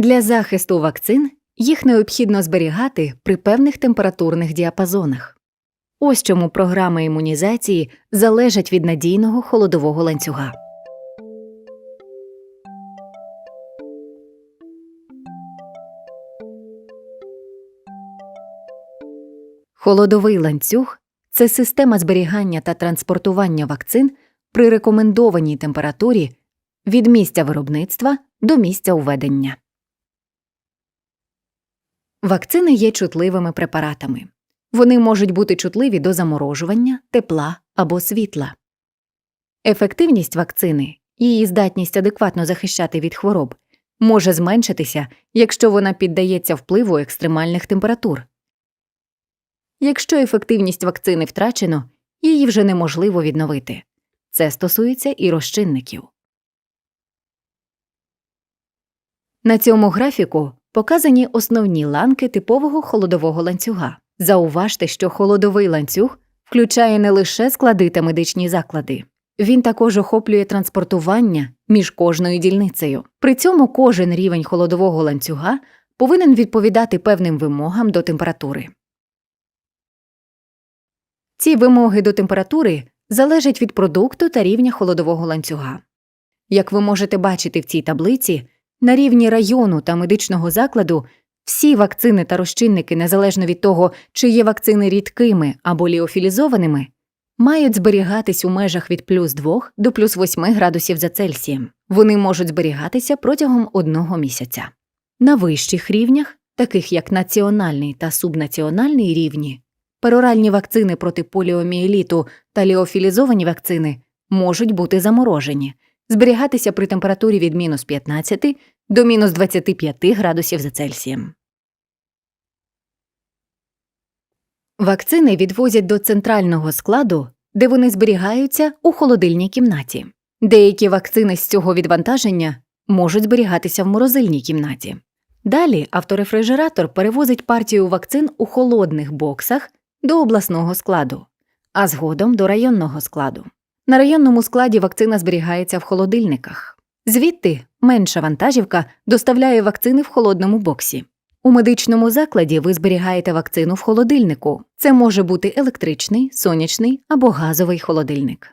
Для захисту вакцин їх необхідно зберігати при певних температурних діапазонах. Ось чому програми імунізації залежать від надійного холодового ланцюга. Холодовий ланцюг це система зберігання та транспортування вакцин при рекомендованій температурі від місця виробництва до місця уведення. Вакцини є чутливими препаратами. Вони можуть бути чутливі до заморожування, тепла або світла. Ефективність вакцини, її здатність адекватно захищати від хвороб, може зменшитися, якщо вона піддається впливу екстремальних температур. Якщо ефективність вакцини втрачено, її вже неможливо відновити. Це стосується і розчинників. На цьому графіку показані основні ланки типового холодового ланцюга. Зауважте, що холодовий ланцюг включає не лише склади та медичні заклади, він також охоплює транспортування між кожною дільницею. При цьому кожен рівень холодового ланцюга повинен відповідати певним вимогам до температури. Ці вимоги до температури залежать від продукту та рівня холодового ланцюга. Як ви можете бачити в цій таблиці, на рівні району та медичного закладу всі вакцини та розчинники, незалежно від того, чи є вакцини рідкими або ліофілізованими, мають зберігатись у межах від плюс 2 до плюс 8 градусів за Цельсієм. Вони можуть зберігатися протягом одного місяця. На вищих рівнях, таких як національний та субнаціональний рівні, пероральні вакцини проти поліомієліту та ліофілізовані вакцини можуть бути заморожені, зберігатися при температурі від мінус 15 до мінус 25 градусів за Цельсієм. Вакцини відвозять до центрального складу, де вони зберігаються у холодильній кімнаті. Деякі вакцини з цього відвантаження можуть зберігатися в морозильній кімнаті. Далі авторефрижератор перевозить партію вакцин у холодних боксах до обласного складу, а згодом до районного складу. На районному складі вакцина зберігається в холодильниках. Звідти менша вантажівка доставляє вакцини в холодному боксі. У медичному закладі ви зберігаєте вакцину в холодильнику. Це може бути електричний, сонячний або газовий холодильник.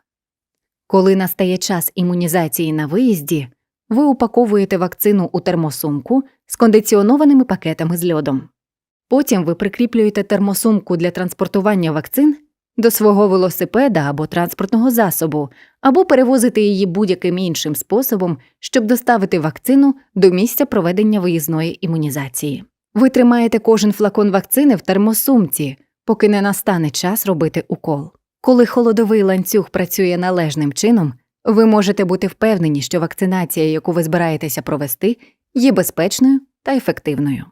Коли настає час імунізації на виїзді, ви упаковуєте вакцину у термосумку з кондиціонованими пакетами з льодом. Потім ви прикріплюєте термосумку для транспортування вакцин до свого велосипеда або транспортного засобу, або перевозите її будь-яким іншим способом, щоб доставити вакцину до місця проведення виїзної імунізації. Ви тримаєте кожен флакон вакцини в термосумці, поки не настане час робити укол. Коли холодовий ланцюг працює належним чином, ви можете бути впевнені, що вакцинація, яку ви збираєтеся провести, є безпечною та ефективною.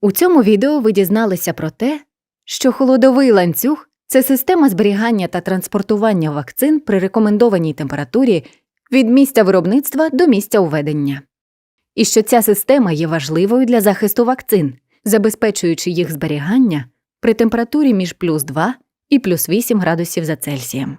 У цьому відео ви дізналися про те, що холодовий ланцюг це система зберігання та транспортування вакцин при рекомендованій температурі від місця виробництва до місця уведення, і що ця система є важливою для захисту вакцин, забезпечуючи їх зберігання при температурі між плюс 2 і плюс 8 градусів за Цельсієм.